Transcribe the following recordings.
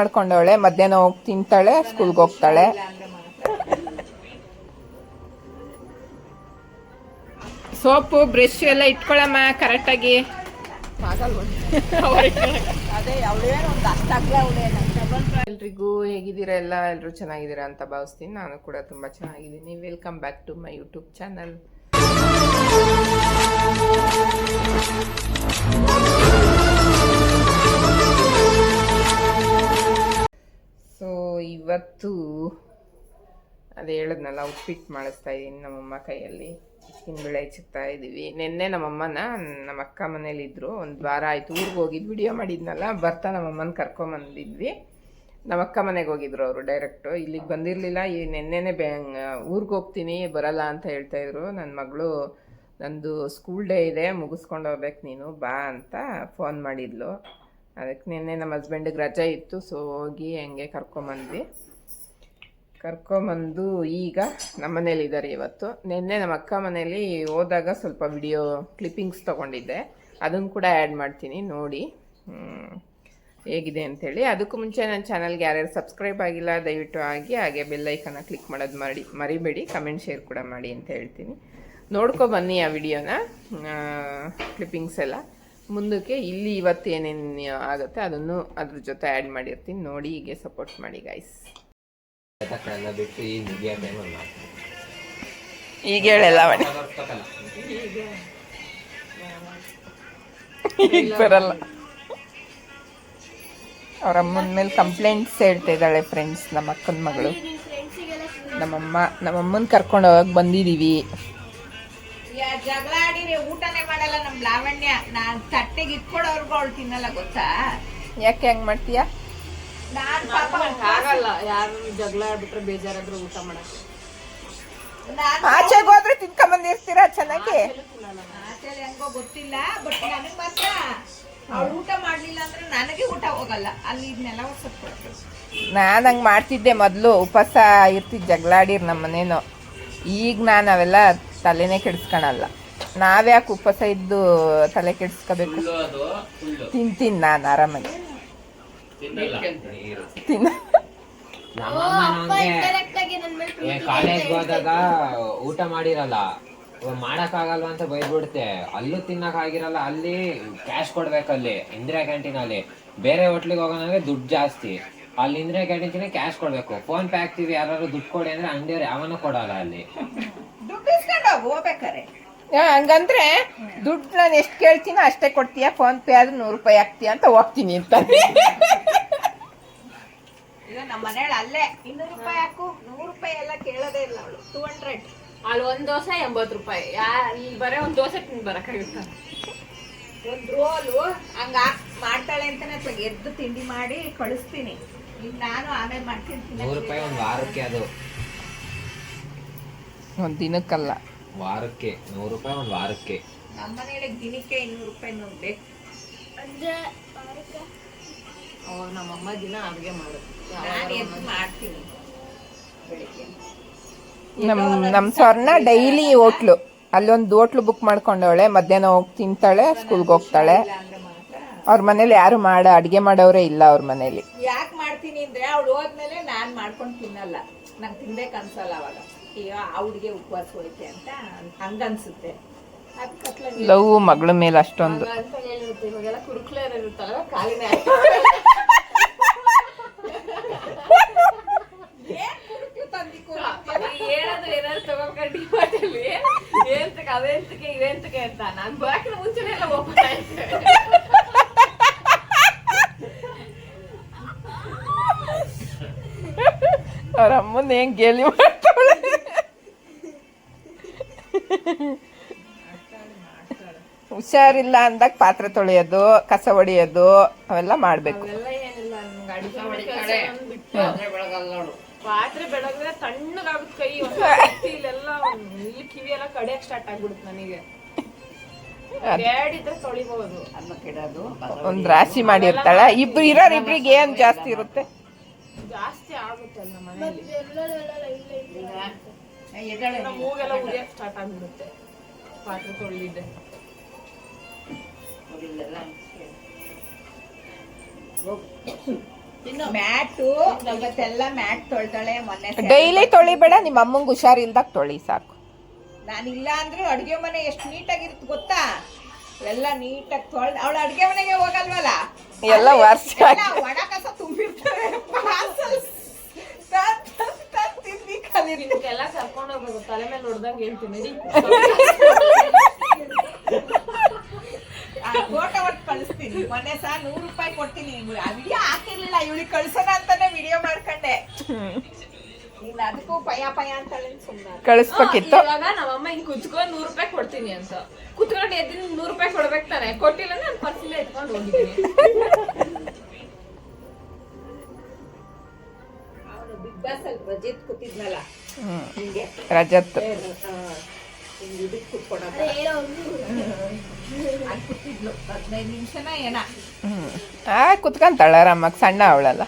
ಮಾಡ್ಕೊಂಡವಳೆ ಮಧ್ಯಾಹ್ನ ಹೋಗಿ ತಿಂತಾಳೆ ಸ್ಕೂಲ್ಗೆ ಹೋಗ್ತಾಳೆ. ಸೋಪು ಬ್ರಷ್ ಎಲ್ಲ ಇಟ್ಕೊಳಮ್ಮ ಕರೆಕ್ಟಾಗಿ. ಎಲ್ರಿಗೂ ಹೇಗಿದ್ದೀರಾ ಎಲ್ಲ? ಎಲ್ಲರೂ ಚೆನ್ನಾಗಿದ್ದೀರಾ ಅಂತ ಭಾವಿಸ್ತೀನಿ. ನಾನು ಕೂಡ ತುಂಬಾ ಚೆನ್ನಾಗಿದ್ದೀನಿ. Welcome back to my YouTube channel so ಇವತ್ತು ಅದು ಹೇಳಿದ್ನಲ್ಲ ಉಪ್ಪಿಟ್ಟು ಮಾಡಿಸ್ತಾ ಇದ್ದೀನಿ ನಮ್ಮಮ್ಮ ಕೈಯಲ್ಲಿ. ಬೇಳೆ ಹೆಚ್ಚುತ್ತಾ ಇದ್ದೀವಿ ನಿನ್ನೆ ನಮ್ಮಮ್ಮನ, ನಮ್ಮ ಅಕ್ಕ ಮನೇಲಿದ್ದರು ಒಂದು ವಾರ ಆಯಿತು ಊರಿಗೆ ಹೋಗಿದ್ದು ವಿಡಿಯೋ ಮಾಡಿದ್ನಲ್ಲ. ಬರ್ತಾ ನಮ್ಮಮ್ಮನ ಕರ್ಕೊಂಬಂದಿದ್ವಿ ನಮ್ಮ ಅಕ್ಕ ಮನೆಗೆ ಹೋಗಿದ್ರು ಅವರು ಡೈರೆಕ್ಟು ಇಲ್ಲಿಗೆ ಬಂದಿರಲಿಲ್ಲ. ಈ ನಿನ್ನೆನೆ ಬ್ಯಾಂಗ್ ಊರಿಗೆ ಹೋಗ್ತೀನಿ, ಬರಲ್ಲ ಅಂತ ಹೇಳ್ತಾ ಇದ್ರು. ನನ್ನ ಮಗಳು, ನಂದು ಸ್ಕೂಲ್ ಡೇ ಇದೆ, ಮುಗಿಸ್ಕೊಂಡು ಹೋಗ್ಬೇಕು ನೀನು, ಬಾ ಅಂತ ಫೋನ್ ಮಾಡಿದ್ಲು. ಅದಕ್ಕೆ ನಿನ್ನೆ ನಮ್ಮ ಹಸ್ಬೆಂಡಿಗೆ ರಜೆ ಇತ್ತು ಸೊ ಹೋಗಿ ಹೆಂಗೆ ಕರ್ಕೊಂಬಂದ್ವಿ. ಕರ್ಕೊಂಬಂದು ಈಗ ನಮ್ಮ ಮನೇಲಿ ಇದ್ದಾರೆ ಇವತ್ತು. ನಿನ್ನೆ ನಮ್ಮ ಅಕ್ಕ ಮನೇಲಿ ಹೋದಾಗ ಸ್ವಲ್ಪ ವಿಡಿಯೋ ಕ್ಲಿಪ್ಪಿಂಗ್ಸ್ ತೊಗೊಂಡಿದ್ದೆ. ಅದನ್ನು ಕೂಡ ಆ್ಯಡ್ ಮಾಡ್ತೀನಿ, ನೋಡಿ. ಹೇಗಿದೆ ಅಂಥೇಳಿ ಅದಕ್ಕೂ ಮುಂಚೆ ನನ್ನ ಚಾನಲ್ಗೆ ಯಾರ್ಯಾರು ಸಬ್ಸ್ಕ್ರೈಬ್ ಆಗಿಲ್ಲ, ದಯವಿಟ್ಟು ಆಗಿ ಹಾಗೆ ಬೆಲ್ಲೈಕನ್ನ ಕ್ಲಿಕ್ ಮಾಡೋದು ಮಾಡಿ, ಮರಿಬೇಡಿ. ಕಮೆಂಟ್ ಶೇರ್ ಕೂಡ ಮಾಡಿ ಅಂತ ಹೇಳ್ತೀನಿ. ನೋಡ್ಕೊ ಬನ್ನಿ ಆ ವಿಡಿಯೋನ ಕ್ಲಿಪ್ಪಿಂಗ್ಸ್ ಎಲ್ಲ. ಮುಂದಕ್ಕೆ ಇಲ್ಲಿ ಇವತ್ತು ಏನೇನು ಆಗುತ್ತೆ ಅದನ್ನು ಅದ್ರ ಜೊತೆ ಆ್ಯಡ್ ಮಾಡಿರ್ತೀನಿ. ನೋಡಿ ಹೀಗೆ ಸಪೋರ್ಟ್ ಮಾಡಿ ಗೈಸ್ ಬಿಟ್ಟು ಈ ಟೈಮಲ್ಲಿ ಈಗ ಹೇಳಲ್ಲ ಈಗ ಬರಲ್ಲ. ಅವ್ರ ಅಮ್ಮನ ಮೇಲೆ ಕಂಪ್ಲೇಂಟ್ಸ್ ಹೇಳ್ತಾ ಇದ್ದಾಳೆ ಫ್ರೆಂಡ್ಸ್ ನಮ್ಮ ಅಕ್ಕನ ಮಗಳು. ನಮ್ಮಮ್ಮ ನಮ್ಮಮ್ಮನ ಕರ್ಕೊಂಡು ಹೋಗಕ್ ಬಂದಿದೀವಿ. ಮಾಡಲ್ಲ ನಮ್ ಲಾವಣ್ಯ. ನಾನ್ ತಟ್ಟೆಗೆ ಇಟ್ಕೊಡೋರ್ಗು ಅವಳು ತಿನ್ನಲ್ಲ ಗೊತ್ತಾ? ಯಾಕೆ ಹೆಂಗ್ ಮಾಡ್ತೀಯ? ನಾನ್ ಪಾಪ ಆಗಲ್ಲ. ಯಾರು ಜಗಳ ಆಡ್ಬಿಟ್ರೆ ಬೇಜಾರಾದ್ರೆ ಊಟ ಮಾಡಕ್ಕೆ ನಾನ್ ಆಚೆಗೆ ಹೋದ್ರೆ ತಿನ್ಕೊಂಬಂದಿರ್ತೀರಾ ಚೆನ್ನಾಗಿ? ಆಚೆಲಿ ಹೆಂಗೋ ಗೊತ್ತಿಲ್ಲ ಬಟ್ ನನಗ್ ಮಾತ್ರ ಅವಳು ಊಟ ಮಾಡ್ಲಿಲ್ಲ ಅಂದ್ರೆ ನನಗೆ ಊಟ ಹೋಗಲ್ಲ. ಅಲ್ಲಿ ಇದನ್ನೆಲ್ಲ ಕೊಡ್ತೀನಿ. ನಾನು ಹಂಗೆ ಮಾಡ್ತಿದ್ದೆ ಮೊದಲು. ಉಪವಾಸ ಇರ್ತಿದ್ದು ಜಗಳಾಡಿರ್ ನಮ್ಮ ಮನೇನು. ಈಗ ನಾನು ಅವೆಲ್ಲ ತಲೆನೇ ಕೆಡಿಸ್ಕೊಳಲ್ಲ ನಾವ್ಯಾಕೆ ಉಪವಾಸ ಇದ್ದು ತಲೆ ಕೆಡಿಸ್ಕೋಬೇಕು? ತಿಂತೀನಿ ನಾನು ಆರಾಮಾಗಿ. ತಿನ್ನ. ಕಾಲೇಜ್ಗೆ ಹೋದಾಗ ಊಟ ಮಾಡಿರಲ್ಲ ಮಾಡಕ್ ಆಗಲ್ವಾ ಅಂತ ಬೈದ್ಬಿಡುತ್ತೆ ಅಲ್ಲೂ ತಿನ್ನಕ್ ಆಗಿರಲ್ಲ ಅಲ್ಲಿ ಕ್ಯಾಶ್ ಕೊಡ್ಬೇಕಲ್ಲಿ ಇಂದಿರಾ ಕ್ಯಾಂಟೀನ್ ಅಲ್ಲಿ. ಬೇರೆ ಹೋಟ್ಲಿಗೆ ಹೋಗೋಣಂದ್ರೆ ದುಡ್ಡು ಜಾಸ್ತಿ. ಅಲ್ಲಿ ಇಂದಿರಾ ಕ್ಯಾಂಟೀನ್ ಕ್ಯಾಶ್ ಕೊಡ್ಬೇಕು. ಫೋನ್ ಪೇ ಹಾಕ್ತಿವಿ ಯಾರು ದುಡ್ಡು ಕೊಡಿ ಅಂದ್ರೆ ಅಂಗಡಿಯವ್ರು ಯಾವನೂ ಕೊಡಲ್ಲ ಅಲ್ಲಿ. ಹಂಗಂದ್ರೆ ದುಡ್ಡು ನಾನು ಎಷ್ಟು ಕೇಳ್ತೀನೋ ಅಷ್ಟೇ ಕೊಡ್ತೀಯ? ಫೋನ್ ಪೇ ಆದ್ರೆ ನೂರು ರೂಪಾಯಿ ಹಾಕ್ತೀಯ ಅಂತ ಹೋಗ್ತೀನಿ ಅಂತ. ನಮ್ಮ ಮನೇಲಿ ಅಲ್ಲೇ ಇನ್ನೂರು ರೂಪಾಯಿ ಹಾಕು. ನೂರು ರೂಪಾಯಿ ಎಲ್ಲ ಕೇಳೋದೇ ಇಲ್ಲ ಅವಳು. ಟೂ ಹಂಡ್ರೆಡ್ ಅಲ್ಲಿ ಒಂದ್ ದೋಸೆ ಎಂಬತ್ ರೂಪಾಯಿ. ಯಾ ಇಲ್ಲಿ ಬರೀ ಒಂದು ದೋಸೆ ತಿಂದು ಬರಕಾಗಿತ್ತ ಒಂದು ರೋಲು. ಹಂಗ ಮಾಡ್ತಾಳೆ ಅಂತಾನೆ ಎದ್ದು ತಿಂಡಿ ಮಾಡಿ ಕಳಿಸ್ತೀನಿ. ಈಗ ನಾನು ಆಮೇಲೆ ಮಾಡ್ತೀನಿ ನೂರು ರೂಪಾಯಿ ಒಂದು ವಾರಕ್ಕೆ ಅದು. ಒಂದು ದಿನಕ್ಕಲ್ಲ. ವಾರಕ್ಕೆ ನೂರು ರೂಪಾಯಿ ಒಂದು ವಾರಕ್ಕೆ. ನಮ್ಮ ಮನೇಲಿ ದಿನಕ್ಕೆ ಇನ್ನೂರು ರೂಪಾಯಿ ನೋಡ್ದೆ ಅವ್ರು ನಮ್ಮಮ್ಮ ದಿನ ಅಡುಗೆ ಮಾಡೋದು ಮಾಡ್ತೀನಿ. ಬೆಳಿಗ್ಗೆ. ನಮ್ಮ ನಮ್ಮ ಸ್ವರ್ಣ ಡೈಲಿ ಹೋಟ್ಲು. ಅಲ್ಲೊಂದು ಹೋಟ್ಲು ಬುಕ್ ಮಾಡ್ಕೊಂಡವಳೆ ಮಧ್ಯಾಹ್ನ ಹೋಗಿ ತಿಂತಾಳೆ ಸ್ಕೂಲ್ಗೆ ಹೋಗ್ತಾಳೆ. ಅವ್ರ ಮನೇಲಿ ಯಾರು ಮಾಡ ಅಡುಗೆ ಮಾಡೋರೇ ಇಲ್ಲ ಅವ್ರ ಮನೇಲಿ. ಯಾಕೆ ಮಾಡ್ತೀನಿ ಅಂದ್ರೆ ಅವಳು ಹೋದ್ಮೇಲೆ ನಾನು ಮಾಡ್ಕೊಂಡು ತಿನ್ನಲ್ಲ. ನಂಗೆ ತಿನ್ಬೇಕು ಅನ್ಸಲ್ಲ ಅವಾಗ. ಅವ್ಳಿಗೆ ಉಪವಾಸ ಹೋಯ್ತೆ ಅಂತ ಹಂಗನ್ಸುತ್ತೆ ಲವ್ ಮಗಳ ಮೇಲೆ ಅಷ್ಟೊಂದು. ಅಂತ ಹೇಳಿರುತ್ತೆ ಇವಾಗೆಲ್ಲ ಕುರುಕ್ಲೆ ಇರುತ್ತಲ್ಲ ಕಾಲಿನ ಹೇಳೋದು ಏನಾದ್ರು ತಗೊಂಡ್ಕೊಂಡು ಏಂತಕ್ಕೆ ಅಂತ. ನಾನು ಮುಂಚೆನೆ ಎಲ್ಲ ಆಯ್ತು ಅವ್ರ ಅಮ್ಮನ ಹೆಂಗ್ ಗೇಲಿ ಮಾಡ್ತಾಳೆ ಹುಷಾರಿಲ್ಲ ಅಂದಾಗ ಪಾತ್ರೆ ತೊಳೆಯೋದು ಕಸ ಹೊಡಿಯೋದು ಅವೆಲ್ಲ ಮಾಡ್ಬೇಕು. ಪಾತ್ರೆ ಬೆಳಗ್ಗೆ ತಣ್ಣಗಾಗುತ್ತೆ ಕೈ ಇಲ್ಲೆಲ್ಲ ಒಂದ್ ಇಲ್ಲಿ ಕಿವಿ ಎಲ್ಲ ಕಡಿಯಕ್ ಸ್ಟಾರ್ಟ್ ಆಗ್ಬಿಡುತ್ತೆ ನನಗೆ. ಒಂದ್ ರಾಶಿ ಮಾಡಿರ್ತಾಳ. ಇಬ್ರು ಇರೋರ್ ಇಬ್ರಿಗೆ ಏನ್ ಜಾಸ್ತಿ ಇರುತ್ತೆ? ಜಾಸ್ತಿ ಆಗುತ್ತೆ ಮೂಗೆಲ್ಲ ಉರಿಯಕ್ ಸ್ಟಾರ್ಟ್ ಆಗ್ಬಿಡುತ್ತೆ. ಪಾತ್ರೆ ಹೋಗಿಲ್ಲಲ್ಲ ಮ್ಯಾಟು ಇವತ್ತೆಲ್ಲ ಮ್ಯಾಟ್ ತೊಳ್ತಾಳೆ ಮೊನ್ನೆ ಡೈಲಿ ತೊಳಿಬೇಡ ನಿಮ್ಮ ಅಮ್ಮಂಗೆ ಹುಷಾರಿಲ್ದಾಗ ತೊಳಿ ಸಾಕು. ನಾನಿಲ್ಲ ಅಂದ್ರೂ ಅಡುಗೆ ಮನೆ ಎಷ್ಟು ನೀಟಾಗಿರುತ್ತೆ ಗೊತ್ತಾ? ಎಲ್ಲ ನೀಟಾಗಿ ತೊಳ್ದು ಅವಳು ಅಡುಗೆ ಮನೆಗೆ ಹೋಗಲ್ವಲ್ಲ? ಎಲ್ಲ ವರ್ಷ ಎಲ್ಲ ಒಣ ಕಸ ತುಂಬಿರ್ತಾರೆ ಪಾರ್ಸಲ್ ಕಲೀರಿ. ಕರ್ಕೊಂಡು ಹೋಗ್ಬೇಕು ತಲೆ ಮೇಲೆ ನೋಡ್ದಂಗೆ ಹೇಳ್ತೀನಿ ಫೋಟೋ ಒಟ್ಟು ಕಳಿಸ್ತೀನಿ. ಮೊನ್ನೆ ಸಹ ನೂರು ರೂಪಾಯಿ ಕೊಡ್ತೀನಿ ಆ ವಿಡಿಯೋ ಹಾಕಿರ್ಲಿಲ್ಲ. ಇವಳಿಗೆ ಕಳ್ಸೋಣ ಅಂತಾನೆ ವಿಡಿಯೋ ಮಾಡ್ಕೊಂಡೆ. ಇಲ್ಲ ಅದಕ್ಕೂ ಪಯ ಪಯ ಅಂತಾಳೆ ಸುಮ್ಮನೆ ಕಳಿಸ್ಬೇಕಿತ್ತು. ಇವಾಗ ನಮ್ಮಮ್ಮ ಹಿಂಗ್ ಕುತ್ಕೊಂಡ್ ನೂರು ರೂಪಾಯಿ ಕೊಡ್ತೀನಿ ಅಂತ. ಕುತ್ಕೊಂಡು ಎದ್ದಿನ ನೂರು ರೂಪಾಯಿ ಕೊಡ್ಬೇಕು ತಾನೆ. ಕೊಟ್ಟಿಲ್ಲ ಅಂದ್ರೆ ನಾನು ಪರ್ಸಿಂದ ಎತ್ಕೊಂಡು ಹೋಗಿದ್ದೀನಿ. ಬಿಗ್ ಬಾಸ್ ಅಲ್ಲಿ ರಜಿತ್ ಕೂತಿದ್ನಲ್ಲ. ಹಿಂಗೆ ರಜತ್. ಹಿಂಗ್ ಹದಿನೈದು ಆ ಕುತ್ಕೊಂತಾಳ ಆರಾಮಾಗಿ ಸಣ್ಣ ಅವಳಲ್ಲ.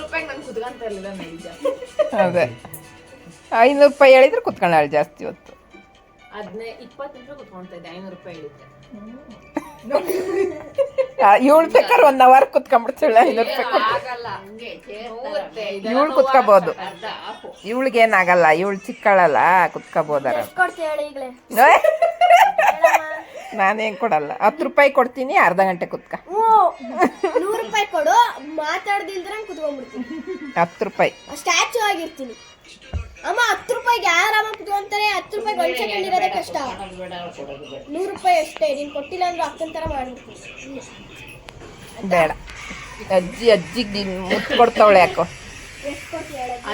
ರೂಪಾಯಿ ಅದೇ. ಐನೂರು ರೂಪಾಯಿ ಹೇಳಿದ್ರೆ ಕುತ್ಕೊಂಡಾಳ ಜಾಸ್ತಿ ಹೊತ್ತು. ಅದ್ನೇ ಇಪ್ಪತ್ತು ನಿಮಿಷ ಕುತ್ಕೊಂಡ್ತಾ ಇದ್ದೆ ಐನೂರು ರೂಪಾಯಿ ಹೇಳಿದ್ದೆ. ಇವಳು ಬೇಕಾದ್ರೆ ಒನ್ ಅವರ್ ಕುತ್ಕೊಂಡ್ಬಿಡ್ತಾಳೆ ಐನೂರು ರೂಪಾಯಿ ಇವಳು ಕುತ್ಕೋಬಹುದು ಇವಳಿಗೆ ಏನಾಗಲ್ಲ ಇವಳು ಚಿಕ್ಕಳಲ್ಲ ಕುತ್ಕೋಬೋದಾರ. ನಾನೇನ್ ಕೊಡಲ್ಲ. ಹತ್ತು ರೂಪಾಯಿ ಕೊಡ್ತೀನಿ ಅರ್ಧ ಗಂಟೆ ಕುತ್ಕ. ನೂರು ರೂಪಾಯಿ ಕೊಡು ಮಾತಾಡ್ದಿಲ್ದ್ರೆ ಕುತ್ಕೊಂಡ್ಬಿಡ್ತೀನಿ. ಹತ್ತು ರೂಪಾಯಿ. ಸ್ಟ್ಯಾಚು ಆಗಿರ್ತೀನಿ. ಅಮ್ಮ ಹತ್ತು ರೂಪಾಯಿಗೆ ಆರಾಮ ಕುತ್ಕೊಂತಾರೆ ಹತ್ತು ರೂಪಾಯಿಗೆ ಒಂದು ಸೆಕೆಂಡ್ ಇರೋದೇ ಕಷ್ಟ. ನೂರು ರೂಪಾಯಿ ಅಷ್ಟೇ ನೀನು ಕೊಟ್ಟಿಲ್ಲ ಅಂದ್ರೆ ಅಕ್ಕನ ಥರ ಮಾಡ್ಬಿಡ್ತೀನಿ. ಬೇಡ. ಅಜ್ಜಿ ಅಜ್ಜಿಗೆ ಮುತ್ತು ಕೊಡ್ತಾವಳೆ ಯಾಕೋ?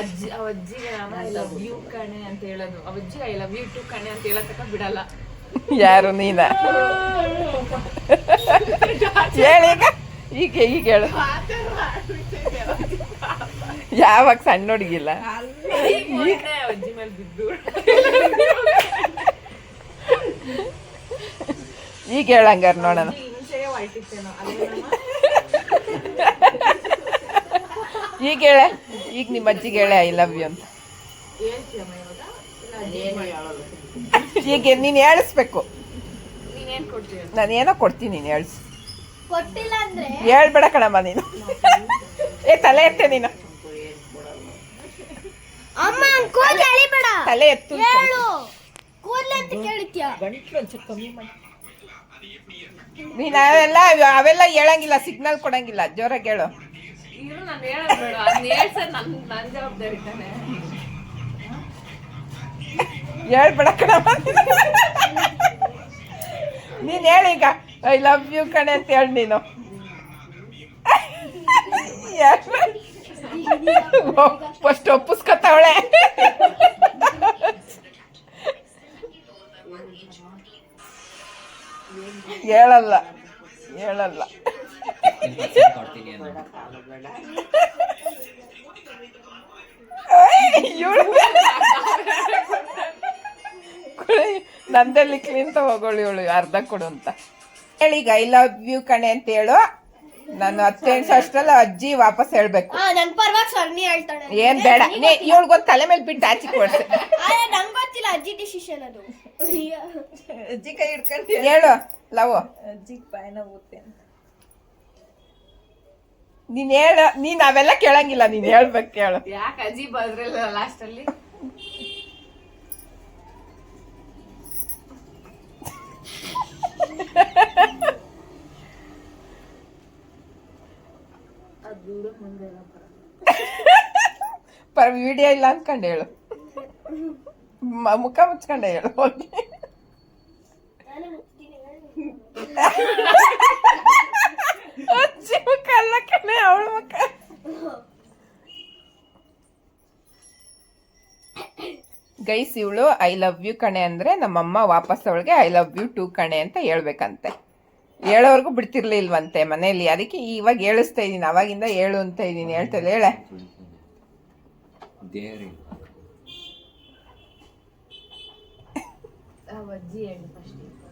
ಅಜ್ಜಿ ಅವ ಅಜ್ಜಿಗೆ ನಾನು ಐ ಲವ್ ಯು ಕಣೆ ಅಂತ ಹೇಳೋದು. ಅವ ಅಜ್ಜಿ ಐ ಲವ್ ಯು ಟು ಕಣೆ ಅಂತ ಹೇಳತಕ್ಕ ಬಿಡಲ್ಲ. ಯಾರು ನೀನ? ಹೇಳಿ ಈಗ. ಈಗ ಹೇಳು. ಯಾವಾಗ ಸಣ್ಣ ಹುಡುಗಿಲ್ಲ? ಈಗ ಹೇಳಂಗಾರ ನೋಡೋಣ. ಈಗ ಹೇಳ ಈಗ ನಿಮ್ಮ ಅಜ್ಜಿಗೆ ಹೇಳ ಐ ಲವ್ ಯು ಅಂತ. ಈಗ ನೀನು ಹೇಳಿಸ್ಬೇಕು. ನಾನು ಏನೋ ಕೊಡ್ತೀನಿ ನೀನು ಹೇಳಿಸ್. ಹೇಳ್ಬೇಡ ಕಣಮ್ಮ ನೀನು. ಏ ತಲೆ ಎತ್ತೆ ನೀನು. ಅಮ್ಮ ಕೂದಲು ಎಳಿಬೇಡ. ತಲೆ ಎತ್ತು ಹೇಳು. ಕೂದಲು ಅಂತ ಕೇಳ್ತೀಯ ಗಂಟ್ಲು ಒಂಚೂರು ಕಮ್ಮಿ ಮಾಡಿ. ನೀನು ಅವೆಲ್ಲ ಅವೆಲ್ಲ ಹೇಳಂಗಿಲ್ಲ ಸಿಗ್ನಲ್ ಕೊಡಂಗಿಲ್ಲ. ಜೋರಾಗಿ ಹೇಳು. ನಾನು ಹೇಳೋದು ಬೇಡ. ಅದನ್ನ ಹೇಳ್ಸೋದು ನನ್ ನನ್ ಜವಾಬ್ದಾರಿ ತಾನೆ. ಹೇಳ್ಬೇಡ ಕಣಮ್ಮ. ನೀನು ಹೇಳೀಗ ಐ ಲವ್ ಯು ಕಣೆ ಅಂತ ಹೇಳಿ ನೀನು. ಫಸ್ಟ್ ಒಪ್ಪಿಸ್ಕೊತಾವಳೆ. ಹೇಳಲ್ಲ ಹೇಳಲ್ಲ. ನಂದಲ್ಲಿ ಕ್ಲೀನ್ ಹೋಗೋಳು ಇವಳು, ಅರ್ಧ ಕೊಡು ಅಂತ. ಹೇಳಿ ಐ ಲವ್ ಯು ಕಣೆ ಅಂತ ಹೇಳು. ನಾನು ಹತ್ತೆಂಟು ಅಷ್ಟಲ್ಲ ಅಜ್ಜಿ ವಾಪಸ್ ಹೇಳ್ಬೇಕು. ಆ ನನ್ ಪರವಾಗಿ ಸರ್ನಿ ಹೇಳ್ತಾಳೆ. ಏನ್ ಬೇಡ. ಇವಳಿಗೊಂದು ತಲೆ ಮೇಲೆ ಬಿಟ್ಟು ಆಚೆ ಕೊಡ್ಸೆ ಆದ್ರೆ ನಂಗೆ ಗೊತ್ತಿಲ್ಲ ಅಜ್ಜಿ ಡಿಸಿಷನ್ ಅದು. ಅಯ್ಯೋ. ಅಜ್ಜಿ ಕೈ ಹಿಡ್ಕೊಂಡು ಹೇಳು. ಲವ್. ಅಜ್ಜಿ ಬಾಯ ನೋವುತ್ತೆ ಅಂತ. ನೀನ್ ಹೇಳ ನೀನ್ ಅವೆಲ್ಲ ಕೇಳಂಗಿಲ್ಲ ನೀನ್ ಹೇಳ್ಬೇಕು ಕೇಳು. ಯಾಕೆ ಅಜ್ಜಿ ಬದ್ರಲ್ಲ ಲಾಸ್ಟ್ ಅಲ್ಲಿ ಪರ ವಿಡಿಯೋ ಇಲ್ಲ ಅನ್ಕೊಂಡು ಹೇಳು. ಮುಖ ಮುಚ್ಕೊಂಡೆ ಹೇಳು. ಹೋಗಿ ಮುಖ ಅಲ್ಲ ಕಣೆ ಅವಳ ಮುಖ. ಗೈಸ್ ಇವಳು ಐ ಲವ್ ಯು ಕಣೆ ಅಂದ್ರೆ ನಮ್ಮಮ್ಮ ವಾಪಸ್ ಅವಳಿಗೆ ಐ ಲವ್ ಯು ಟು ಕಣೆ ಅಂತ ಹೇಳ್ಬೇಕಂತೆ. ಹೇಳೋವರೆಗೂ ಬಿಡ್ತಿರ್ಲಿಲ್ವಂತೆ ಮನೆಯಲ್ಲಿ ಅದಕ್ಕೆ ಇವಾಗ ಹೇಳಿಸ್ತಾ ಇದ್ದೀನಿ. ಅವಾಗಿಂದ ಹೇಳು ಅಂತ ಇದ್ದೀನಿ. ಹೇಳ್ತೇನೆ ಹೇಳೆ.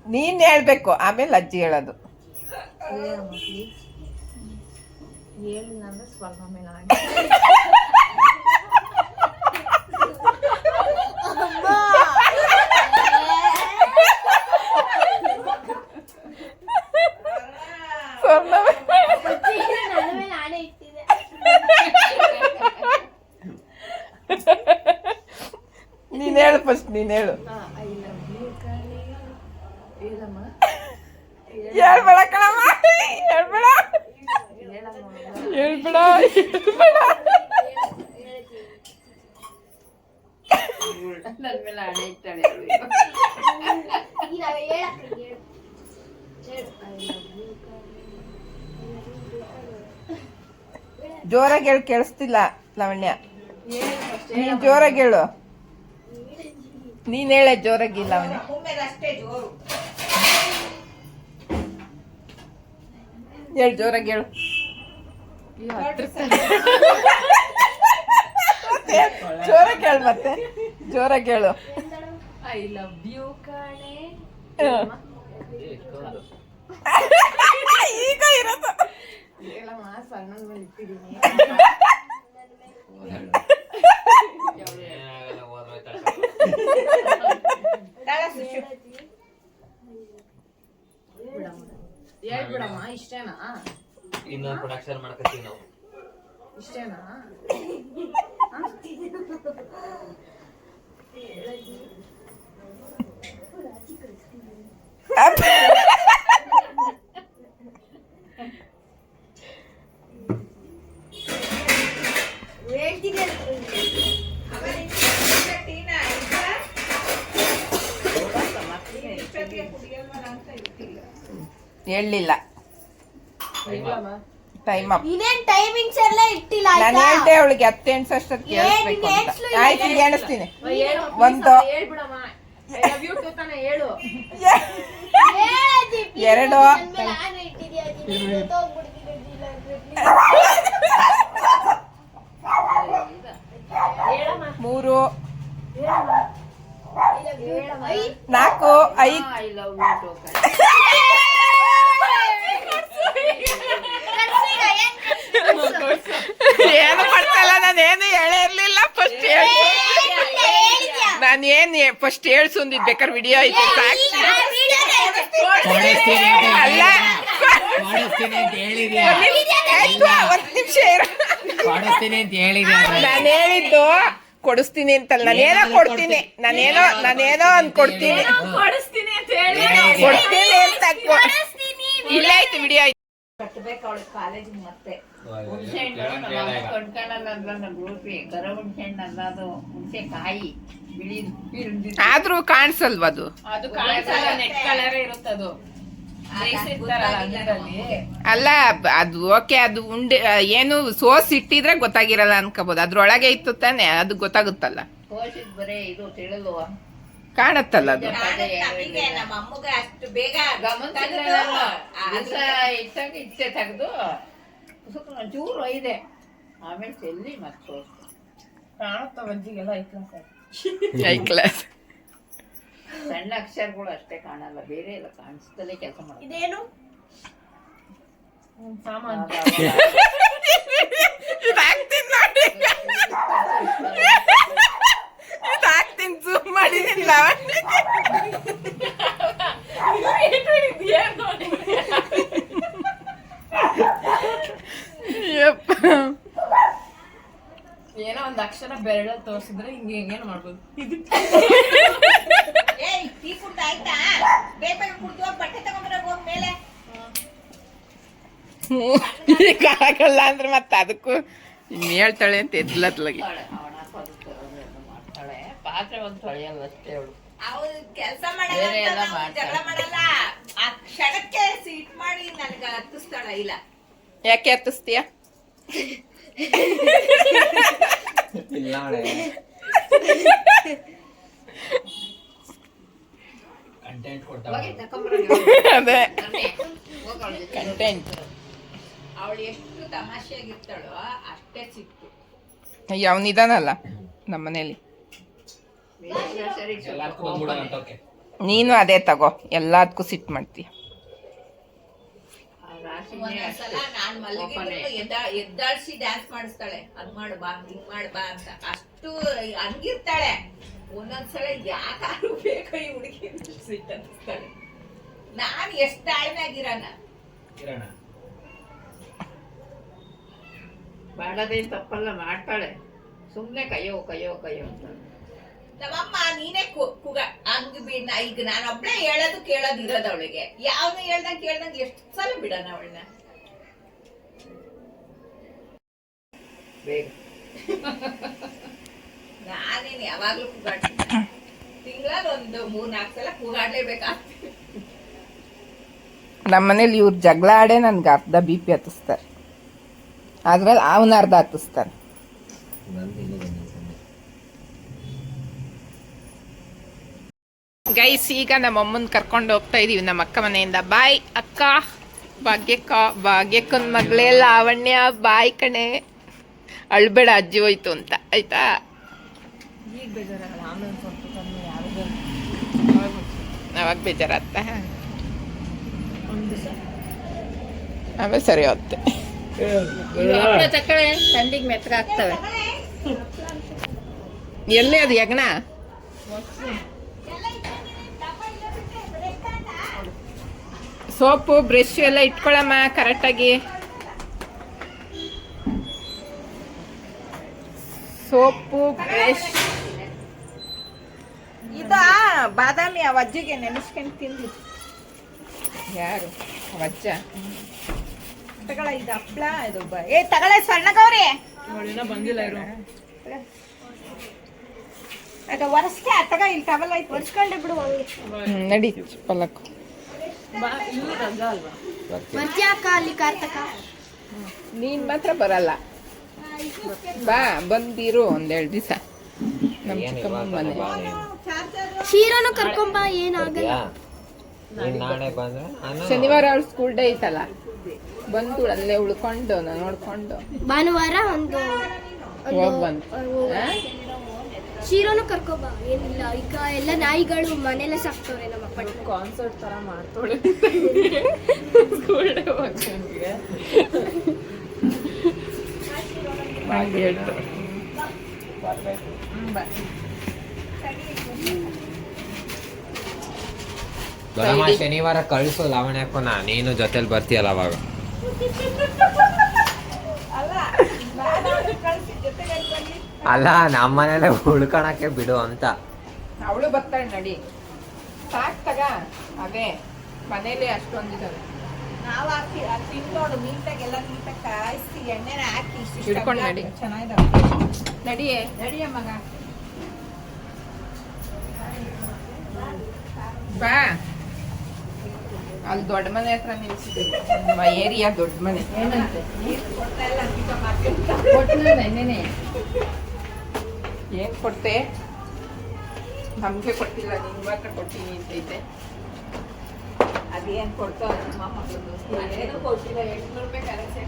ನೀನ್ ಹೇಳ್ಬೇಕು. ಆಮೇಲೆ ಅಜ್ಜಿ ಹೇಳೋದು. ಹೇಳಿಲ್ಲ ಅಂದ್ರೆ ಸ್ವಲ್ಪ ಮೇಲೆ ಆಗಿ ಸ್ವರ್ಣ ನನ್ನ ಮೇಲೆ ಆಣೆ ಇಟ್ಟಿದೆ ನೀನ್ ಹೇಳು ಫಸ್ಟ್ ನೀನ್ ಹೇಳು. ಹೇಳ್ಬೇಡ ಕಣಮ್ಮ. ಹೇಳ್ಬೇಡ. ಹೇಳ್ಬೇಡ. ಹೇಳ್ಬೇಡ. ಜೋರಾಗಿ ಹೇಳು ಕೇಳಿಸ್ತಿಲ್ಲ ಲಾವಣ್ಯ. ನೀನ್ ಜೋರಾಗಿ ಹೇಳು. ನೀನ್ ಹೇಳ ಜೋರಾಗಿಲ್ಲ ಅವನು. ಹೇಳ ಜೋರಾಗಿ ಹೇಳು. ಜೋರಾಗಿ ಹೇಳು ಮತ್ತೆ. ಜೋರಾಗಿ ಹೇಳು. ಐ ಲವ್ ಯು ಕಾಣೆ. ಈಗ ಇರೋದು. ಹೇಳಮ್ಮ ಹೇಳ್ಬಿಡಮ್ಮ ಇಷ್ಟೇನಾ ಇನ್ನೊಂದು ಪ್ರೊಡಕ್ಷನ್ ಮಾಡ್ಕೊತೀವಿ ನಾವು? ಇಷ್ಟೇನಾ ಹೇಳ್ತೀನಿ ಅಂತ ಆಮೇಲೆ ಇಷ್ಟೊತ್ತಿಗೆ ಟೀನಾ ಆಯ್ತಾ? ಇಷ್ಟೊತ್ತಿಗೆ ಕುಡಿಯಲ್ವಲ್ಲ ಅಂತ ಇಟ್ಟಿಲ್ಲ ಹೇಳಲಿಲ್ಲ ಟೈಮ್ ಅಪ್ ಟೈಮಿಂಗ್ಸ್ ಎಲ್ಲ ಇಟ್ಟಿಲ್ಲ ನಾನು ಆಯ್ತಾ? ಹೇಳ್ದೆ ಅವಳಿಗೆ ಹತ್ತು ಅಂತ. ಎಣ್ಸ್ಲು ಇಲ್ಲ, ಆಯ್ತು ಈಗ ಎಣಿಸ್ತೀನಿ. ಒಂದು. ಹೇಳ್ಬಿಡಮ್ಮ ಐ ಲವ್ ಯು ಟು ಹೇಳು. ಹೇಳ ದೀಪ್ತಿ, ಎರಡು. ನನ್? ಮೇಲೆ ಇಟ್ಟಿದ್ಯಾ ದೀಪ್ತಿ, ಮೂರು. ನಾಲ್ಕು. ಐದು. ಐ ಲವ್ ಯು ಟು ಕಣೆ ಕರ್ಸೀಗ, ಏನ್ ಕರ್ಸು? ಏನು ಮಾಡ್ತಲ್ಲ? ನಾನು ಏನು ಹೇಳೇ ಇರ್ಲಿಲ್ಲ. ಫಸ್ಟ್ ಹೇಳಿ. ನಾನು ಏನು ಫಸ್ಟ್ ಹೇಳ್ಸೊಂದಿದ್ ಬೇಕಾದ್ರೆ ವಿಡಿಯೋ ಐತೆ ಅಲ್ಲ. ಒಂದ್ ನಿಮಿಷ ಇರು. ನಾನು ಹೇಳಿದ್ದು ಕೊಡಿಸ್ತೀನಿ ಅಂತಲ್ಲ. ನಾನೇನೋ ಕೊಡ್ತೀನಿ. ನಾನೇನೋ ನಾನೇನೋ ಅಂದ್ ಕೊಡ್ತೀನಿ ಕೊಡಿಸ್ತೀನಿ ಅಂತ ಹೇಳಿ. ಕೊಡ್ತೀನಿ ಅಂತ ಕೊ- ಇಲ್ಲ ಆಯ್ತು ವಿಡಿಯೋ. ಕಟ್ಬೇಕು ಅವಳಿಗೆ ಕಾಲೇಜಿಗೆ ಮತ್ತೆ. ಗ್ರೂಪಿ ಕರ ಹುಣಸೆ ಹಣ್ಣು ಅದು ಹುಣಸೆ ಕಾಯಿ ಬಿಳಿ ಆದ್ರೂ ಕಾಣಿಸಲ್ವ ಅದು? ಅದು ಕಾಣಿಸಲ್ಲ ನೆಟ್ ಕಲರ್ ಇರುತ್ತದು. ಬೇಯಿಸಿರ್ತಾರಲ್ಲ ಅಲ್ಲ ಅದು ಓಕೆ ಅದು ಉಂಡೆ ಏನು ಸೋಸ್ ಇಟ್ಟಿದ್ರೆ ಗೊತ್ತಾಗಿರಲ್ಲ ಅನ್ಕೋಬಹುದು ಅದ್ರೊಳಗೆ ಇತ್ತು ತಾನೆ ಅದು ಗೊತ್ತಾಗುತ್ತಲ್ಲ. ಕೋಶಿದ್ ಬರೇ ಇದು ತಿಳಿದು ಕಾಣತ್ತಲ್ಲ ಅದು. ನಮ್ಮ ಅಮ್ಮಗೆ ಅಷ್ಟು ಬೇಗ ಇಟ್ಟಾಗ ಇಟ್ಟೆ ತೆಗೆದು ಚೂರು ಇದೆ ಆಮೇಲೆ ಚೆಲ್ಲಿ ಮತ್ತೆ. ಕಾಣುತ್ತ ಬಜ್ಜಿಗೆಲ್ಲ ಐತ್ಲ ಸರ್ ಐ ಕ್ಲಾಸ್. ಸಣ್ಣ ಅಕ್ಷರಗಳು ಅಷ್ಟೇ ಕಾಣಲ್ಲ ಬೇರೆ ಎಲ್ಲ ಕಾಣಿಸ್ತಲೇ ಕೆಲಸ ಮಾಡೋದು ಇದೇನು? ಸಾಮಾನು. ಮಾಡಿದಿಲ್ಲ ಏನೋ ಒಂದು ಅಕ್ಷರ ಬೆರಳಲ್ಲಿ ತೋರಿಸಿದ್ರೆ ಹಿಂಗೆ ಹೆಂಗೇನು ಮಾಡ್ಬೋದು. ಏಯ್ ಟೀ ಕುಡ್ದು ಆಯ್ತಾ? ಬೇಗ ಬೇಗ ಕುಡ್ದು ಹೋಗಿ ಬಟ್ಟೆ ತಗೊಂಡ್ಬರೋಕೆ ಹೋಗ್ ಮೇಲೆ. ಈಗ ಆಗಲ್ಲ ಅಂದ್ರೆ ಮತ್ತೆ ಅದಕ್ಕೂ ಇನ್ನು ಹೇಳ್ತಾಳೆ ಅಂತ ಎದ್ಲತ್ಲಗೆ ಅವಳ ಹಾಕೋದು ತರೋದು ಎಲ್ಲ ಮಾಡ್ತಾಳೆ ಪಾತ್ರೆ ಒಂದು ತೊಳೆಯಲ್ಲ ಅಷ್ಟೇ ಅವಳು ಅವ್ರು ಕೆಲಸ ಮಾಡಲ್ಲ ಬೇರೆ ಎಲ್ಲ. ಜಗಳ ಮಾಡಲ್ಲ. ಆ ಕ್ಷಣಕ್ಕೆ ಸೀಟ್ ಮಾಡಿ ನನಗೆ ಹತ್ತಿಸ್ತಾಳ ಇಲ್ಲ. ಯಾಕೆ ಹತ್ತಿಸ್ತೀಯ? ಇಲ್ಲ ಕಂಟೆಂಟ್ ತಕೊಂಬರೋಣ. ಅದೇ. ಅವಳು ಎಷ್ಟು ತಮಾಷೆಯಾಗಿರ್ತಾಳೋ ಅಷ್ಟೇ ಸಿಕ್ತು. ಅಯ್ಯ ಅವನಿದಾನಲ್ಲ ನಮ್ಮ ಮನೇಲಿ ಬೇರೆ ಸರಿ ಎಲ್ಲದಕ್ಕೂ ಬಂದ್ಬಿಡೋಣ ಅಂತವ್ಕೆ. ನೀನು ಅದೇ ತಗೋ ಎಲ್ಲದಕ್ಕೂ ಸಿಟ್ ಮಾಡ್ತೀಯ ಆ ರಾಶಿನೇ ಒಂದೊಂದ್ಸಲ ಅಷ್ಟೇ. ನಾನ್ ಮಲಗಿದ್ರು ಒಬ್ಬನೇ. ಎದ್ದ ಎದ್ದಾಳ್ಸಿ ಡ್ಯಾನ್ಸ್ ಮಾಡಿಸ್ತಾಳೆ. ಅದ್ ಮಾಡು ಬಾ ಹಿಂಗ್ ಮಾಡ್ ಬಾ ಅಂತ. ಅಷ್ಟು ಹಂಗಿರ್ತಾಳೆ. ಒಂದೊಂದ್ಸಲ ಯಾಕಾರು ಬೇಕೋ ಈ ಹುಡುಗಿ ಸಿಟ್ಟು ಅನ್ನಿಸ್ತಾಳೆ ನಾನ್ ಎಷ್ಟ್ ತಾಳ್ಮೆಯಾಗಿರೋಣ ಕಿರಣ. ಮಾಡೋದೇನ್ ತಪ್ಪಲ್ಲ ಮಾಡ್ತಾಳೆ. ಸುಮ್ನೆ ಕೈಯೋ ಕೈಯೋ ಕೈಯೋ ಅಂತ. ನಮ್ಮಮ್ಮ ನೀನೇ ಕುಗ. ಹಂಗ್ ಬಿಡ ನಾ- ಈಗ ನಾನು ಒಬ್ಳೆ ಹೇಳೋದು ಕೇಳೋದು ಇರೋದು ಅವಳಿಗೆ. ಯಾವನು ಹೇಳ್ದಂಗ್ ಕೇಳ್ದಂಗ್ ಎಷ್ಟು ಸಲ ಬಿಡೋಣ ಅವಳನ್ನ? ಬೇಗ. ನಾನೇನು ಯಾವಾಗ್ಲೂ ಕೂಗಾಡ್ತೀನಿ ತಿಂಗಳಲ್ಲಿ ಒಂದು ಮೂರ್ ನಾಲ್ಕು ಸಲ ಕೂಗಾಡ್ಲೇಬೇಕಾಗ್ತದೆ. ನಮ್ಮ ಮನೇಲಿ ಇವ್ರು ಜಗಳ ಆಡೇ ನನ್ಗೆ ಅರ್ಧ ಬಿ ಪಿ ಹತ್ತಿಸ್ತಾರೆ. ಅದ್ರಲ್ಲಿ ಅವನ ಅರ್ಧ ಹತ್ತಿಸ್ತಾನೆ. ಗೈಸ್, ಈಗ ನಮ್ಮ ಅಮ್ಮನ ಕರ್ಕೊಂಡು ಹೋಗ್ತಾ ಇದೀವಿ ನಮ್ಮ ಅಕ್ಕ ಮನೆಯಿಂದ. ಬಾಯ್ ಅಕ್ಕ. ಭಾಗ್ಯಕ್ಕ ಭಾಗ್ಯಕ್ಕನ ಮಗಳೇ, ಲಾವಣ್ಯ, ಬಾಯ್ ಕಣೆ. ಅಳ್ಬೇಡ, ಅಜ್ಜಿ ಹೋಯ್ತು ಅಂತ. ಆಯ್ತಾ? ಅವಾಗ ಬೇಜಾರತ್ತ ಆಮೇಲೆ ಸರಿ ತಕ್ಕಳೆ ತಂಡಿಗೆ ಮೆತ್ತಗ ಆಗ್ತವೆ ಎಲ್ಲಿ ಅದು ಯಜ್ಞ ಸೋಪು ಬ್ರಷ್ ಎಲ್ಲ ಇಟ್ಕೊಳಮ್ಮ ಕರೆಕ್ಟಾಗಿ ಸೋಪು ಬ್ರಷ್. ಇದು ಬಾದಾಮಿ ಆ ವಜ್ಜಿಗೆ ನೆನೆಸ್ಕೊಂಡು ತಿಂದ್ವಿ ಯಾರು? ವಜ್ಜ? ತಗಳ ಇದು ಹಪ್ಳ ಇದು ಏ ತಗಳ ಸಣ್ಣಗವ್ರಿ. ಬಂದಿಲ್ಲ ಇರು. ಅದ ಒರೆಸ್ಕೆ ತಗ ಇಲ್ಲಿ ಟವಲ್ ಐತೆ. ಒರ್ಸ್ಕೊಂಡೆ ಬಿಡು ನಡಿ ಪಲ್ಲಕ್ಕು. ಅಕ್ಕ ಅಲ್ಲಿ ಕಾರ್ತಕ? ನೀನ್ ಮಾತ್ರ ಬರಲ್ಲ. ಬಾ ಬಂದಿರು ಒಂದೆರಡು ದಿವಸ. ನಮ್ಮ ಚಿಕ್ಕಮ್ಮನ ಮನೆ. ಕ್ಷೀರನು ಕರ್ಕೊಂಬ ಏನಾಗಲ್ಲ ಶನಿವಾರ ಅವ್ಳು ಸ್ಕೂಲ್ ಡೇ ಐತಲ್ಲ. ಬಂದು ಅಲ್ಲೇ ಉಳ್ಕೊಂಡು ನಾನು ನೋಡ್ಕೊಂಡು. ಭಾನುವಾರ ಒಂದು ಹೋಗ್ ಬಂದು. ಆ? ಕರ್ಕೋ ಬಾ ಏನಿಲ್ಲ ಈಗ ಎಲ್ಲ ನಾಯಿಗಳು ಮನೆಯಲ್ಲೇ ಸಾಕ್ತವ್ರೆ ನಮ್ಮ ಅಪ್ಪ. ಕಾನ್ಸರ್ಟ್ ತರ ಮಾಡ್ತೋಳೆ ಶನಿವಾರ ಕಳಿಸು ಲಾವಣ್ಯಕ್ಕನ ನೀನು ಜೊತೆಲಿ ಬರ್ತೀಯಲ್ಲ ಅವಾಗ. ಅಲ್ಲ ನಮ್ಮ ಮನೇಲೆ ಉಳ್ಕೊಳಕ್ಕೆ ಬಿಡು ಅಂತ. ಅವಳು ಬರ್ತಾಳೆ ನಡಿ. ಸಾಕ್ ತಗ ಅವೇ. ಮನೇಲಿ ಅಷ್ಟೊಂದಿದ್ದಾವೆ ನಾವು ಹಾಕಿ ಅದು ತಿನ್ನೋಡು ನೀಟಾಗಿ ಎಲ್ಲ ನೀಟಾಗಿ ಕಾಯಿಸಿ ಎಣ್ಣೆನ ಹಾಕಿ ಇಷ್ಟಿಷ್ಟು ಹಿಡ್ಕೊಂಡ್ ಅಗಲ ನಡಿ. ಚೆನ್ನಾಗಿದಾವೆ. ನಡಿಯೇ. ನಡಿಯ ಮಗ. ಬಾ. ಅಲ್ಲಿ ದೊಡ್ಡ ಮನೆ ಹತ್ರ ನಿಲ್ಸಿದ್ದೀವಿ ನಮ್ಮ ಏರಿಯಾ ದೊಡ್ಡ ಮನೆ. ಏನ್ ಕೊಡ್ತೆ? ನಮ್ಗೆ ಕೊಟ್ಟಿಲ್ಲ ನಿಂಗೆ ಮಾತ್ರ ಕೊಟ್ಟಿನಿ ಅಂತೈತೆ. ಅದೇನ್ ಕೊಡ್ತಾವ ನಮ್ಮ ಮಗಳು ಏನು ಕೊಟ್ಟಿಲ್ಲ ಎಂಟ್ನೂರು ರೂಪಾಯಿ ಕರೆನ್ಸಿ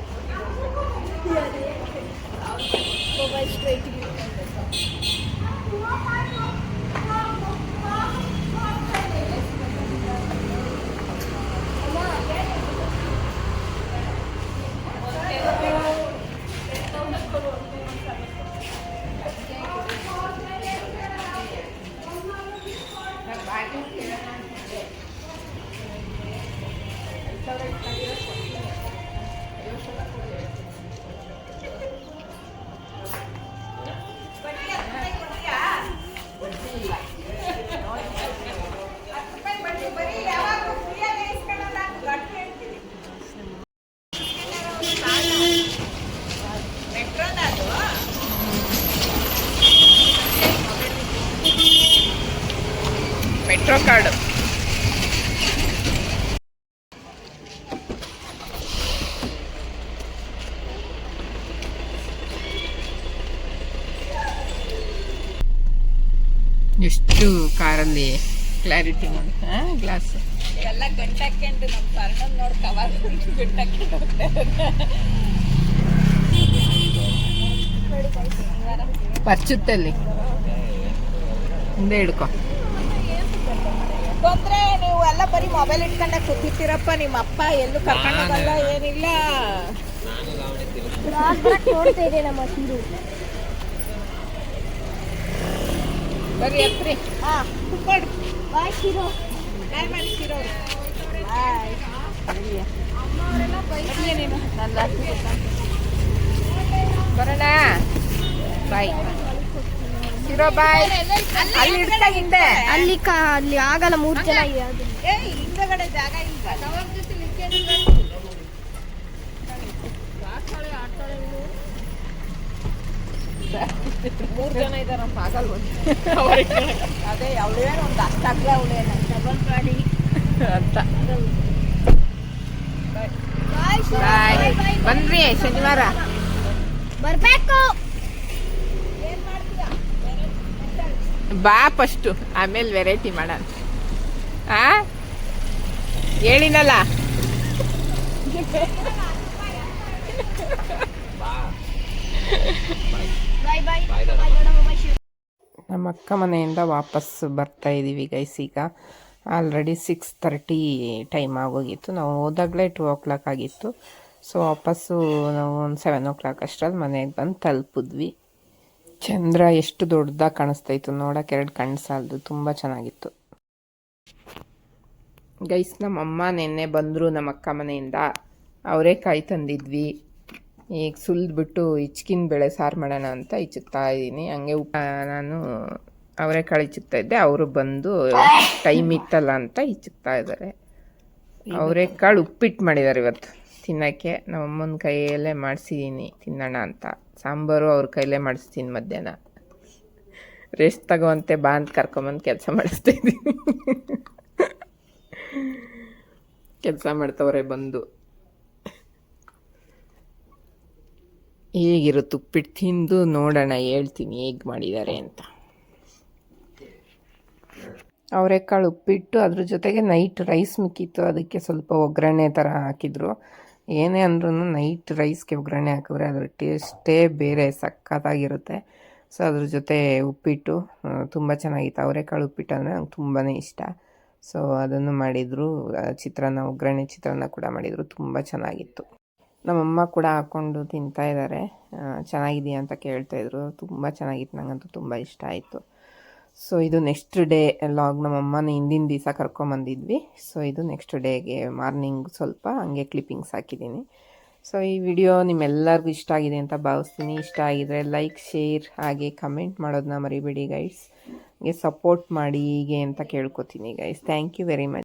ಮೆಟ್ರೋ ಕಾರ್ಡ್ ಎಷ್ಟು ಕಾರಲ್ಲಿ ಕ್ಲಾರಿಟಿ ನೋಡಿ ಹಾಂ ಗ್ಲಾಸ್ ಎಲ್ಲ ಗಂಟಾಕೊಂಡು ನಮ್ಮ ಕರ್ಣನ್ ನೋಡಿ ಕವರ್ ಗಂಟಾಕೊಂಡು ಪರ್ಚುತ್ತಲ್ಲಿ ಹಿಂದೆ ಹಿಡ್ಕೊ ಬಂದ್ರೆ ನೀವು ಎಲ್ಲ ಬರೀ ಮೊಬೈಲ್ ಇಟ್ಕೊಂಡ ಕೂತಿರ್ತೀರಪ್ಪ. ನಿಮ್ಮ ಅಪ್ಪ ಎಲ್ಲೂ ಕರ್ಕೊಂಡು ಹೋಗಲ್ಲ ಏನಿಲ್ಲ. ನಾನು. ನೋಡ್ತಾ ಇದೆ ನಮ್ಮ ಹೀರೋ ಬರೀ ಹತ್ರಿ ಹಾ. ಕುತ್ಕೊಡು ಬಾಯ್ ಹೀರೋ ಬಾಯ್ ಮಾಡ್ತಿರೋ ಬಾಯ್. ಅಮ್ಮ ಅವರೆಲ್ಲ ಬೈತಾರೆ ಬರೋಣ. ಬಾಯ್. ಶಿರೋ ಬಾಯ್. ಅಲ್ಲಿ ಹಿಂದೆ. ಅಲ್ಲಿ ಕಾ ಅಲ್ಲಿ ಆಗಲ್ಲ ಮೂರು ಜನ. ಏ ಹಿಂದಗಡೆ ಜಾಗ ಮೂರ್ ಜನ ಇದಾರಪ್ಪ ಆಗಲ್ಲ ಅದೇ ಅವಳೇ ಒಂದು ಅವಳೇ. ಡಬಲ್ ಗಾಡಿ ಅಂತ. ಬಾಯ್ ಬನ್ರಿ ಶನಿವಾರ. ಬರ್ಬೇಕು. ಬಾ ಫಸ್ಟು ಆಮೇಲೆ ವೆರೈಟಿ ಮಾಡೋಣ. ಆ? ಹೇಳಿನಲ್ಲ. ನಮ್ಮ ಅಕ್ಕ ಮನೆಯಿಂದ ವಾಪಸ್ ಬರ್ತಾ ಇದ್ದೀವಿ ಗೈಸ್ ಈಗ. ಆಲ್ರೆಡಿ ಸಿಕ್ಸ್ ತರ್ಟಿ ಟೈಮ್ ಆಗೋಗಿತ್ತು. ನಾವು ಹೋದಾಗಲೇ ಟೂ ಓ ಕ್ಲಾಕ್ ಆಗಿತ್ತು. ಸೊ ವಾಪಸ್ಸು ನಾವು ಒಂದು ಸೆವೆನ್ ಓ ಕ್ಲಾಕ್ ಅಷ್ಟರಲ್ಲಿ ಮನೆಗೆ ಬಂದು ತಲುಪಿದ್ವಿ. ಚಂದ್ರ ಎಷ್ಟು ದೊಡ್ಡದಾಗಿ ಕಾಣಿಸ್ತಾ ಇತ್ತು ನೋಡೋಕೆ ಎರಡು ಕಣ್ಣು ಸಾಲದು ತುಂಬ ಚೆನ್ನಾಗಿತ್ತು. ಗೈಸ್ ನಮ್ಮಮ್ಮ ನಿನ್ನೆ ಬಂದರು ನಮ್ಮ ಅಕ್ಕ ಮನೆಯಿಂದ. ಅವರೇ ಕಾಯಿ ತಂದಿದ್ವಿ. ಈಗ ಸುಲಿದ್ಬಿಟ್ಟು ಇಚ್ಕಿನ ಬೇಳೆ ಸಾರು ಮಾಡೋಣ ಅಂತ ಇಚ್ಚುತ್ತಾ ಇದ್ದೀನಿ. ಹಂಗೆ ನಾನು ಅವರೆಕಾಳು ಇಚ್ಚುತ್ತಾ ಇದ್ದೆ. ಅವರು ಬಂದು ಟೈಮ್ ಇತ್ತಲ್ಲ ಅಂತ ಇಚ್ಚುತ್ತಾ ಇದ್ದಾರೆ. ಅವರೆಕಾಳು ಉಪ್ಪಿಟ್ಟು ಮಾಡಿದ್ದಾರೆ ಇವತ್ತು. ತಿನ್ನೋಕ್ಕೆ ನಮ್ಮಮ್ಮನ ಕೈಯಲ್ಲೇ ಮಾಡಿಸಿದ್ದೀನಿ ತಿನ್ನೋಣ ಅಂತ. ಸಾಂಬಾರು ಅವ್ರ ಕೈಲೇ ಮಾಡಿಸ್ತೀನಿ ಮಧ್ಯಾಹ್ನ. ರೆಸ್ಟ್ ತಗೋವಂತೆ ಬಾ ಅಂತ ಕರ್ಕೊಂಬಂದು ಕೆಲಸ ಮಾಡಿಸ್ತೀನಿ ಕೆಲಸ ಮಾಡ್ತವ್ರೆ ಬಂದು. ಹೇಗಿರುತ್ತೆ ಉಪ್ಪಿಟ್ಟು ತಿಂದು ನೋಡೋಣ ಹೇಳ್ತೀನಿ ಹೇಗೆ ಮಾಡಿದ್ದಾರೆ ಅಂತ. ಅವರೆಕಾಳು ಉಪ್ಪಿಟ್ಟು ಅದ್ರ ಜೊತೆಗೆ ನೈಟ್ ರೈಸ್ ಮಿಕ್ಕಿತ್ತು, ಅದಕ್ಕೆ ಸ್ವಲ್ಪ ಒಗ್ಗರಣೆ ಥರ ಹಾಕಿದ್ರು. ಏನೇ ಅಂದ್ರೂ ನೈಟ್ ರೈಸ್ಗೆ ಒಗ್ಗರಣೆ ಹಾಕಿದ್ರೆ ಅದರ ಟೇಸ್ಟೇ ಬೇರೆ ಸಖತ್ತಾಗಿರುತ್ತೆ. ಸೊ, ಅದ್ರ ಜೊತೆ ಉಪ್ಪಿಟ್ಟು ತುಂಬ ಚೆನ್ನಾಗಿತ್ತು. ಅವರೆಕಾಳು ಉಪ್ಪಿಟ್ಟು ಅಂದರೆ ನಂಗೆ ತುಂಬಾ ಇಷ್ಟ. ಸೊ, ಅದನ್ನು ಮಾಡಿದರು ಚಿತ್ರಾನ್ನ, ಒಗ್ಗರಣೆ ಚಿತ್ರಾನ್ನ ಕೂಡ ಮಾಡಿದರು, ತುಂಬ ಚೆನ್ನಾಗಿತ್ತು. ನಮ್ಮಮ್ಮ ಕೂಡ ಹಾಕ್ಕೊಂಡು ತಿಂತಾ ಇದ್ದಾರೆ. ಚೆನ್ನಾಗಿದೆಯಾ ಅಂತ ಕೇಳ್ತಾಯಿದ್ರು ತುಂಬ ಚೆನ್ನಾಗಿತ್ತು ನನಗಂತೂ ತುಂಬ ಇಷ್ಟ ಆಯಿತು. ಸೊ ಇದು ನೆಕ್ಸ್ಟ್ ಡೇ ಲಾಗ್ ನಮ್ಮಮ್ಮನ ಹಿಂದಿನ ದಿವಸ ಕರ್ಕೊಂಬಂದಿದ್ವಿ. ಸೊ ಇದು ನೆಕ್ಸ್ಟ್ ಡೇಗೆ ಮಾರ್ನಿಂಗ್ ಸ್ವಲ್ಪ ಹಂಗೆ ಕ್ಲಿಪ್ಪಿಂಗ್ಸ್ ಹಾಕಿದ್ದೀನಿ. ಸೊ ಈ ವಿಡಿಯೋ ನಿಮ್ಮೆಲ್ಲರಿಗೂ ಇಷ್ಟ ಆಗಿದೆ ಅಂತ ಭಾವಿಸ್ತೀನಿ. ಇಷ್ಟ ಆಗಿದರೆ ಲೈಕ್ ಶೇರ್ ಹಾಗೆ ಕಮೆಂಟ್ ಮಾಡೋದನ್ನ ಮರಿಬೇಡಿ ಗೈಡ್ಸ್ಗೆ ಸಪೋರ್ಟ್ ಮಾಡಿ ಹೀಗೆ ಅಂತ ಕೇಳ್ಕೊತೀನಿ guys thank you very much